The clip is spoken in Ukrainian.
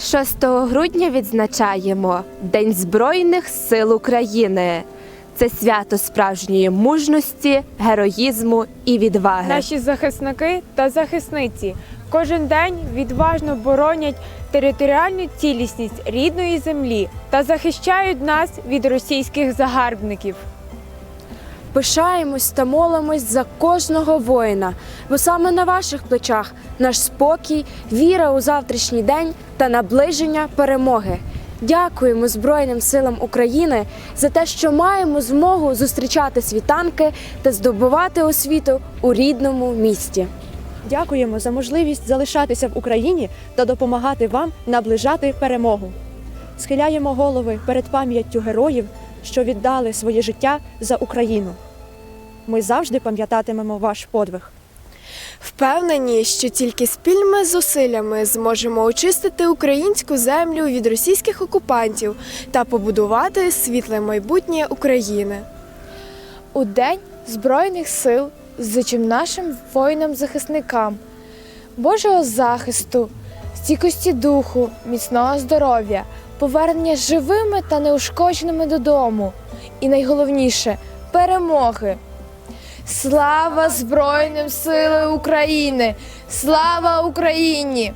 6 грудня відзначаємо День Збройних сил України. Це свято справжньої мужності, героїзму і відваги. Наші захисники та захисниці кожен день відважно боронять територіальну цілісність рідної землі та захищають нас від російських загарбників. Пишаємось та молимось за кожного воїна, бо саме на ваших плечах наш спокій, віра у завтрашній день та наближення перемоги. Дякуємо Збройним силам України за те, що маємо змогу зустрічати світанки та здобувати освіту у рідному місті. Дякуємо за можливість залишатися в Україні та допомагати вам наближати перемогу. Схиляємо голови перед пам'яттю героїв, що віддали своє життя за Україну. Ми завжди пам'ятатимемо ваш подвиг. Впевнені, що тільки спільними зусиллями зможемо очистити українську землю від російських окупантів та побудувати світле майбутнє України. У День Збройних сил зичим нашим воїнам-захисникам, Божого захисту, стійкості духу, міцного здоров'я, повернення живими та неушкодженими додому. І найголовніше перемоги. Слава Збройним силам України! Слава Україні!